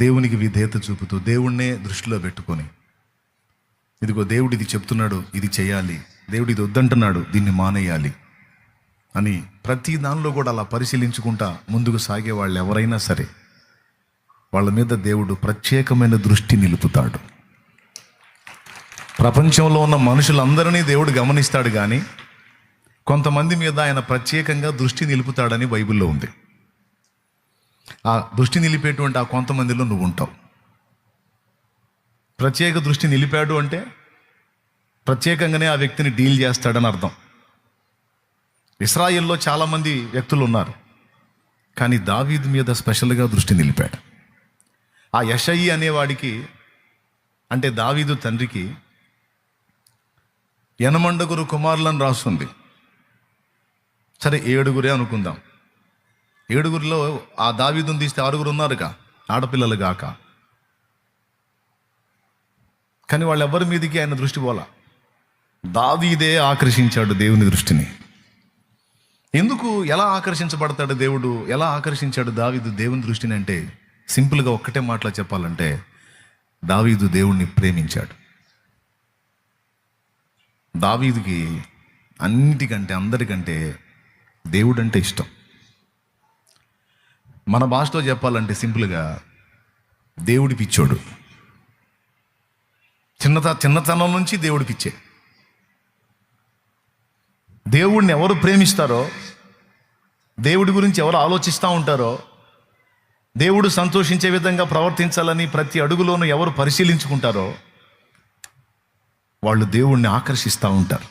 దేవునికి విధేయత చూపుతూ దేవుణ్ణే దృష్టిలో పెట్టుకొని ఇదిగో దేవుడు ఇది చెప్తున్నాడు ఇది చేయాలి దేవుడు ఇది వద్దంటున్నాడు దీన్ని మానేయాలి అని ప్రతి దానిలో కూడా అలా పరిశీలించుకుంటా ముందుకు సాగే వాళ్ళు ఎవరైనా సరే వాళ్ళ మీద దేవుడు ప్రత్యేకమైన దృష్టి నిలుపుతాడు. ప్రపంచంలో ఉన్న మనుషులందరినీ దేవుడు గమనిస్తాడు కానీ కొంతమంది మీద ఆయన ప్రత్యేకంగా దృష్టి నిలుపుతాడని బైబిల్లో ఉంది. ఆ దృష్టి నిలిపేటువంటి ఆ కొంతమందిలో నువ్వు ఉంటావు. ప్రత్యేక దృష్టి నిలిపాడు అంటే ప్రత్యేకంగానే ఆ వ్యక్తిని డీల్ చేస్తాడని అర్థం. ఇస్రాయిల్లో చాలామంది వ్యక్తులు ఉన్నారు. కానీ దావీద్ మీద స్పెషల్గా దృష్టి నిలిపాడు. ఆ యషయి అనేవాడికి అంటే దావీదు తండ్రికి యనమండగురు కుమారులను రాస్తుంది సరే ఏడుగురే అనుకుందాం. ఏడుగురిలో ఆ దావీదుని తీస్తే ఆరుగురు ఉన్నారుగా ఆడపిల్లలు గాక. కానీ వాళ్ళెవ్వరి మీదకి ఆయన దృష్టి పోలా? దావీదే ఆకర్షించాడు దేవుని దృష్టిని. ఎందుకు ఎలా ఆకర్షించబడతాడు దేవుడు? ఎలా ఆకర్షించాడు దావీదు దేవుని దృష్టిని అంటే సింపుల్గా ఒక్కటే మాటలో చెప్పాలంటే దావీదు దేవుణ్ణి ప్రేమించాడు. దావీదుకి అన్నిటికంటే అందరికంటే దేవుడంటే ఇష్టం. మన భాషలో చెప్పాలంటే సింపుల్గా దేవుడి పిచ్చోడు. చిన్నత చిన్నతనం నుంచి దేవుడి పిచ్చే. దేవుడిని ఎవరు ప్రేమిస్తారో దేవుడి గురించి ఎవరు ఆలోచిస్తూ ఉంటారో దేవుడు సంతోషించే విధంగా ప్రవర్తించాలని ప్రతి అడుగులోనూ ఎవరు పరిశీలించుకుంటారో వాళ్ళు దేవుణ్ణి ఆకర్షిస్తూ ఉంటారు.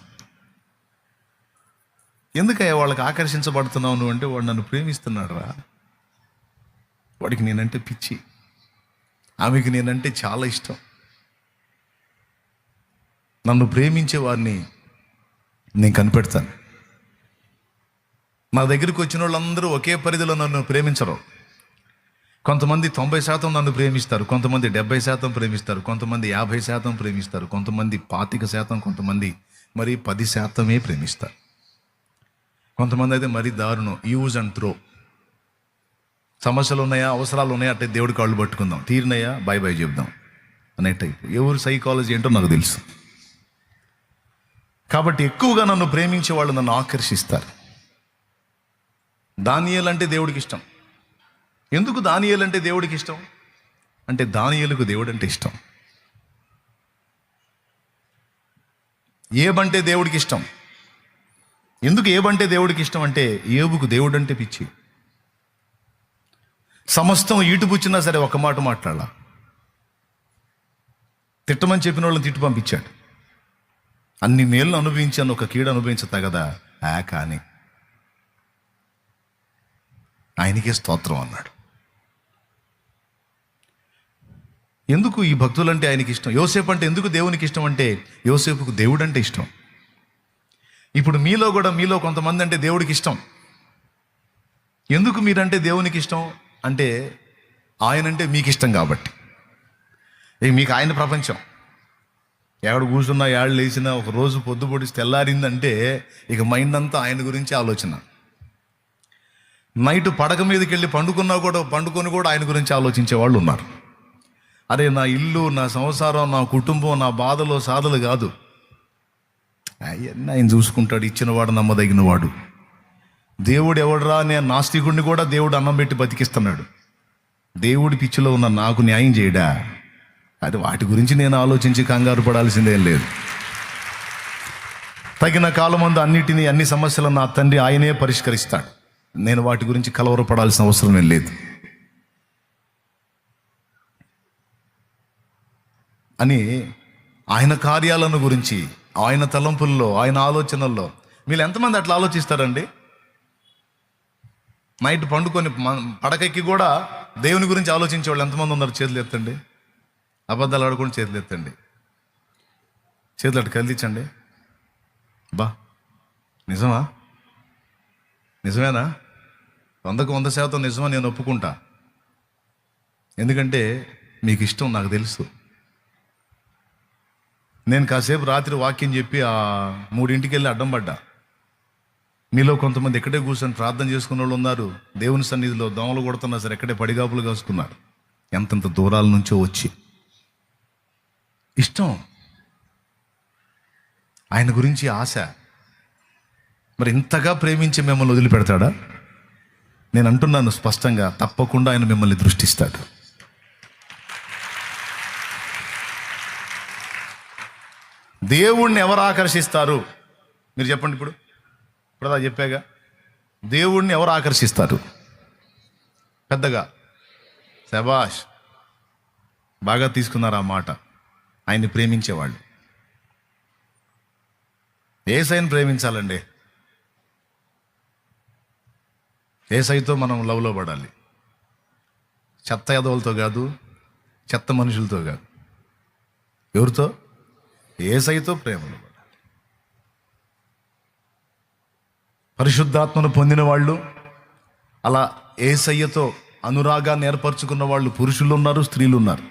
ఎందుకయ్యా వాళ్ళకి ఆకర్షించబడుతున్నావు నువ్వు అంటే వాడు నన్ను ప్రేమిస్తున్నాడు రా వాడికి నేనంటే పిచ్చి. ఆమెకి నేనంటే చాలా ఇష్టం. నన్ను ప్రేమించే వారిని నేను కనిపెడతాను. నా దగ్గరికి వచ్చిన వాళ్ళందరూ ఒకే పరిధిలో నన్ను ప్రేమించరు. కొంతమంది తొంభై శాతం నన్ను ప్రేమిస్తారు కొంతమంది డెబ్బై శాతం ప్రేమిస్తారు కొంతమంది యాభై శాతం ప్రేమిస్తారు కొంతమంది పాతిక శాతం కొంతమంది మరి పది శాతమే ప్రేమిస్తారు. కొంతమంది అయితే మరీ దారుణం యూజ్ అండ్ త్రో. సమస్యలు ఉన్నాయా అవసరాలు ఉన్నాయా అంటే దేవుడి కాళ్ళు పట్టుకుందాం. తీరినాయా బై బై చెప్దాం అనే టైప్ ఎవరు సైకాలజీ ఏంటో నాకు తెలుసు. కాబట్టి ఎక్కువగా నన్ను ప్రేమించే వాళ్ళు నన్ను ఆకర్షిస్తారు. దానియల్ అంటే దేవుడికి ఇష్టం. ఎందుకు దానియల్ అంటే దేవుడికి ఇష్టం? అంటే దానియలకు దేవుడు అంటే ఇష్టం. ఏబంటే దేవుడికి ఇష్టం. ఎందుకు ఏబంటే దేవుడికి ఇష్టం అంటే ఏబుకు దేవుడు అంటే పిచ్చి. సమస్తం ఈటుపుచ్చినా సరే ఒక మాట మాట్లాడాల? తిట్టమని చెప్పిన వాళ్ళని తిట్టు పంపించాడు. అన్ని మేళ్ళు అనుభవించాను ఒక కీడు అనుభవించతా కదా? ఆ కానీ. ఆయనకే స్తోత్రం అన్నాడు. ఎందుకు ఈ భక్తులంటే ఆయనకి ఇష్టం? యోసేపు అంటే ఎందుకు దేవునికి ఇష్టం అంటే యోసేపుకు దేవుడు అంటే ఇష్టం. ఇప్పుడు మీలో కూడా మీలో కొంతమంది అంటే దేవుడికి ఇష్టం. ఎందుకు మీరంటే దేవునికి ఇష్టం? అంటే ఆయనంటే మీకు ఇష్టం కాబట్టి. ఇక మీకు ఆయన ప్రపంచం. ఎక్కడ కూర్చున్నా ఏడు లేచినా ఒక రోజు పొద్దు పొడిచి తెల్లారిందంటే ఇక మైండ్ అంతా ఆయన గురించి ఆలోచన. నైట్ పడక మీదకి వెళ్ళి పండుకున్నా కూడా పండుకొని కూడా ఆయన గురించి ఆలోచించే వాళ్ళు ఉన్నారు. అరే నా ఇల్లు నా సంసారం నా కుటుంబం నా బాధలు సాధలు కాదు. అవన్నీ ఆయన చూసుకుంటాడు ఇచ్చినవాడు నమ్మదగినవాడు. దేవుడు ఎవడరా అనే నాస్తికుడిని కూడా దేవుడు అన్నం పెట్టి బతికిస్తున్నాడు. దేవుడి పిచ్చిలో ఉన్న నాకు న్యాయం చేయడా? అది వాటి గురించి నేను ఆలోచించి కంగారు పడాల్సిందేం లేదు. తగిన కాలమందు అన్నిటినీ అన్ని సమస్యలను నా తండ్రి ఆయనే పరిష్కరిస్తాడు. నేను వాటి గురించి కలవరపడాల్సిన అవసరం లేదు. అని ఆయన కార్యాలను గురించి ఆయన తలంపుల్లో ఆయన ఆలోచనల్లో మీరు ఎంతమంది అట్లా ఆలోచిస్తారండి? నైట్ పండుకొని మ- పడకెక్కి కూడా దేవుని గురించి ఆలోచించే వాళ్ళు ఎంతమంది ఉన్నారు? చేతులు ఎత్తండి. అబద్ధాలు ఆడుకొని చేతులు ఎత్తండి. చేతులు అటు కదిలించండి. బా నిజమా? నిజమేనా? వందకు వంద శాతం నిజమా? నేను ఒప్పుకుంటా. ఎందుకంటే మీకు ఇష్టం నాకు తెలుసు. నేను కాసేపు రాత్రి వాక్యం చెప్పి ఆ మూడింటికి వెళ్ళి అడ్డం పడ్డా. మీలో కొంతమంది ఎక్కడే కూర్చొని ప్రార్థన చేసుకున్న వాళ్ళు ఉన్నారు. దేవుని సన్నిధిలో దోమలు కొడుతున్నా సరే ఎక్కడే పడిగాపులు కాసుకున్నారు. ఎంతంత దూరాల నుంచో వచ్చి. ఇష్టం. ఆయన గురించి ఆశ. మరి ఇంతగా ప్రేమించి మిమ్మల్ని వదిలిపెడతాడా? నేను అంటున్నాను స్పష్టంగా తప్పకుండా ఆయన మిమ్మల్ని దృష్టిస్తాడు. దేవుణ్ణి ఎవరు ఆకర్షిస్తారు? మీరు చెప్పండి ఇప్పుడు. ఇప్పుడు అలా చెప్పాగా? దేవుణ్ణి ఎవరు ఆకర్షిస్తారు? పెద్దగా. శబాష్ బాగా తీసుకున్నారు ఆ మాట. ఆయన్ని ప్రేమించేవాళ్ళు. ఏసైని ప్రేమించాలండి? ఏసైతో మనం లవ్లో పడాలి? చెత్త యదవులతో కాదు చెత్త మనుషులతో కాదు. ఎవరితో? ఏసైతో ప్రేమలో పరిశుద్ధాత్మను పొందిన వాళ్ళు అలా ఏసయ్యతో అనురాగాన్ని ఏర్పరచుకున్న వాళ్ళు పురుషులు ఉన్నారు స్త్రీలు ఉన్నారు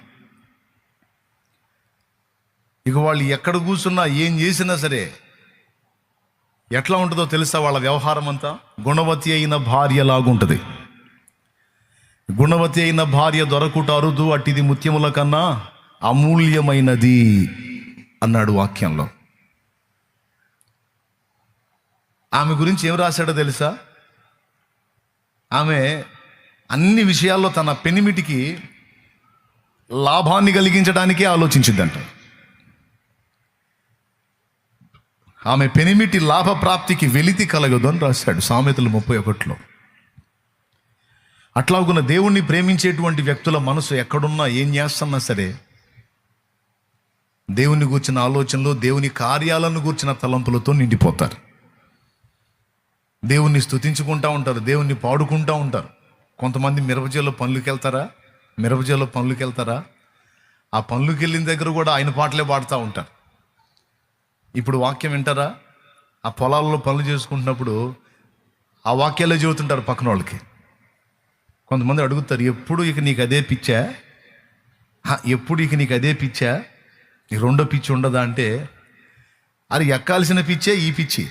ఇక వాళ్ళు ఎక్కడ కూర్చున్నా ఏం చేసినా సరే ఎట్లా ఉంటుందో తెలుసా వాళ్ళ వ్యవహారం అంతా? గుణవతి అయిన భార్య లాగుంటుంది. గుణవతి అయిన భార్య దొరకుట అరుదు అట్టిది ముత్యముల కన్నా అమూల్యమైనది అన్నాడు వాక్యంలో. ఆమె గురించి ఏం రాశాడో తెలుసా? ఆమె అన్ని విషయాల్లో తన పెనిమిటికి లాభాన్ని కలిగించడానికే ఆలోచించిందంట. ఆమె పెనిమిటి లాభ ప్రాప్తికి వెలితి కలగదు అని రాశాడు సామెతలు ముప్పై ఒకటిలో. అట్లాగున్న దేవుణ్ణి ప్రేమించేటువంటి వ్యక్తుల మనసు ఎక్కడున్నా ఏం చేస్తున్నా సరే దేవుని గూర్చిన ఆలోచనలు దేవుని కార్యాలను గూర్చిన తలంపులతో నిండిపోతారు. దేవుణ్ణి స్థుతించుకుంటూ ఉంటారు దేవుణ్ణి పాడుకుంటా ఉంటారు. కొంతమంది మిరపజేలో పనులకు వెళ్తారా మిరపజేలో పనులకు వెళ్తారా ఆ పనులకు వెళ్ళిన దగ్గర కూడా ఆయన పాటలే పాడుతూ ఉంటారు. ఇప్పుడు వాక్యం వింటారా? ఆ పొలాల్లో పనులు చేసుకుంటున్నప్పుడు ఆ వాక్యాలే చెబుతుంటారు పక్కన వాళ్ళకి. కొంతమంది అడుగుతారు ఎప్పుడు ఇక నీకు అదే పిచ్చా? ఎప్పుడు ఇక నీకు అదే పిచ్చా? ఈ రెండో పిచ్చి ఉండదా? అంటే అది ఎక్కాల్సిన పిచ్చే ఈ పిచ్చి.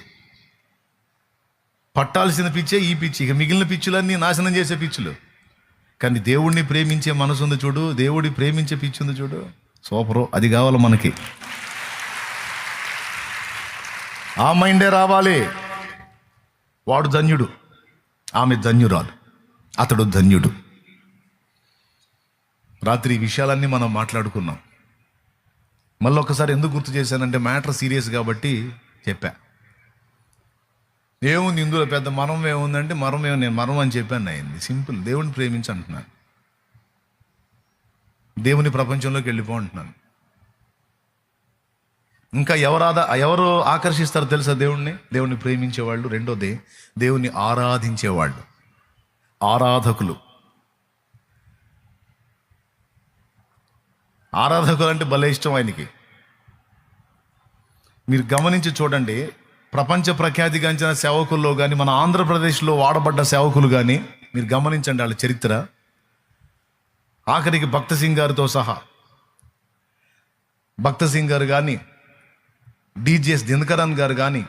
పట్టాల్సిన పిచ్చే ఈ పిచ్చి. ఇక మిగిలిన పిచ్చులన్నీ నాశనం చేసే పిచ్చులు. కానీ దేవుణ్ణి ప్రేమించే మనసు ఉంది చూడు. దేవుడి ప్రేమించే పిచ్చి ఉంది చూడు. సూపరు. అది కావాలి మనకి. ఆ మైండే రావాలి. వాడు ధన్యుడు. ఆమె ధన్యురాలు. అతడు ధన్యుడు. రాత్రి ఈ విషయాలన్నీ మనం మాట్లాడుకున్నాం. మళ్ళీ ఒకసారి ఎందుకు గుర్తు చేశానంటే మ్యాటర్ సీరియస్ కాబట్టి చెప్పా. ఏముంది ఇందులో పెద్ద మరం ఏముందంటే మరం ఏమి నేను మరం అని చెప్పాను అయింది సింపుల్. దేవుని ప్రేమించి అంటున్నాను. దేవుని ప్రపంచంలోకి వెళ్ళిపో అంటున్నాను. ఇంకా ఎవరాధ ఎవరు ఆకర్షిస్తారు తెలుసా దేవుణ్ణి? దేవుణ్ణి ప్రేమించేవాళ్ళు రెండోది దేవుణ్ణి ఆరాధించేవాళ్ళు. ఆరాధకులు. ఆరాధకులు అంటే భలే ఇష్టం ఆయనకి. మీరు గమనించి చూడండి ప్రపంచ ప్రఖ్యాతిగాంచిన సేవకుల్లో కానీ మన ఆంధ్రప్రదేశ్లో వాడబడ్డ సేవకులు కానీ మీరు గమనించండి వాళ్ళ చరిత్ర. ఆఖరికి భక్త సింగ్ గారితో సహా. భక్త సింగ్ గారు కానీ డీజేఎస్ దినకరన్ గారు కానీ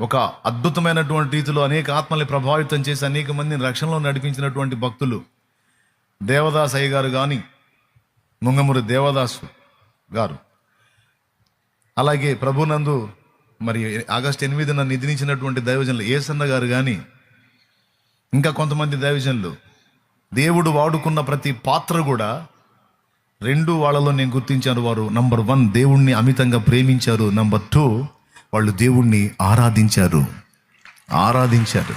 ఒక అద్భుతమైనటువంటి రీతిలో అనేక ఆత్మల్ని ప్రభావితం చేసి అనేక మందిని రక్షణలో నడిపించినటువంటి భక్తులు దేవదాస్ అయ్య గారు కానీ ముంగమూరి దేవదాసు గారు. అలాగే ప్రభునందు మరి ఆగస్టు ఎనిమిదిన నిధినిచ్చినటువంటి దైవజనులు ఏసన్న గారు కానీ ఇంకా కొంతమంది దైవజనులు దేవుడు వాడుకున్న ప్రతి పాత్ర కూడా రెండు వాళ్ళలో నేను గుర్తించాను వారు. నంబర్ వన్ దేవుణ్ణి అమితంగా ప్రేమించారు. నంబర్ టూ వాళ్ళు దేవుణ్ణి ఆరాధించారు. ఆరాధించారు.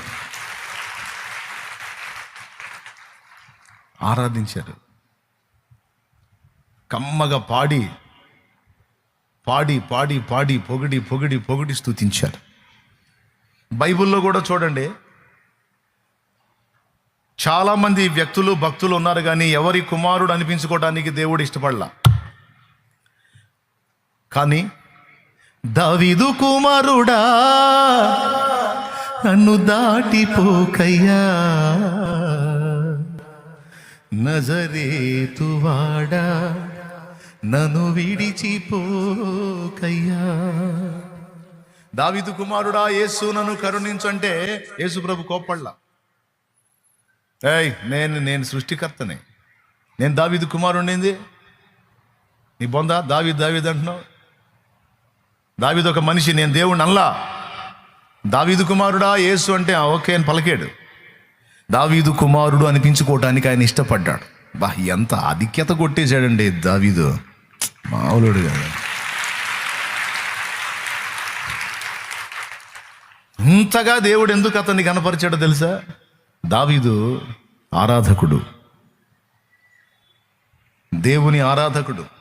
ఆరాధించారు. కమ్మగా పాడి పాడి పాడి పాడి పొగిడి పొగిడి పొగిడి స్థుతించారు బైబిల్లో కూడా చూడండి. చాలామంది వ్యక్తులు భక్తులు ఉన్నారు కానీ ఎవరి కుమారుడు అనిపించుకోవడానికి దేవుడు ఇష్టపడలా. కానీ దావీదు కుమారుడా నన్ను దాటిపోకయ్యా. నజరేతువాడా నన్ను విడిచిపోకయ్యా. దావిదు కుమారుడా యేసు నన్ను కరుణించంటే యేసు ప్రభు కోప్పడ్లా? ఏయ్ నేను నేను సృష్టికర్తనే. నేను దావిదు కుమారుండింది నీ బొందా దావి దావీదు అంటున్నావు? దావీదు ఒక మనిషి నేను దేవుణ్ణి అల్లా దావీదు కుమారుడా యేసు అంటే "ఆ, ఓకే అని పలికాడు. దావీదు కుమారుడు అనిపించుకోవటానికి ఆయన ఇష్టపడ్డాడు. బా ఎంత ఆధిక్యత కొట్టేశాడండి దావీదు. మామూలుడు కదా. ఇంతగా దేవుడు ఎందుకు అతన్ని కనపరిచాడో తెలుసా? దావీదు ఆరాధకుడు. దేవుని ఆరాధకుడు.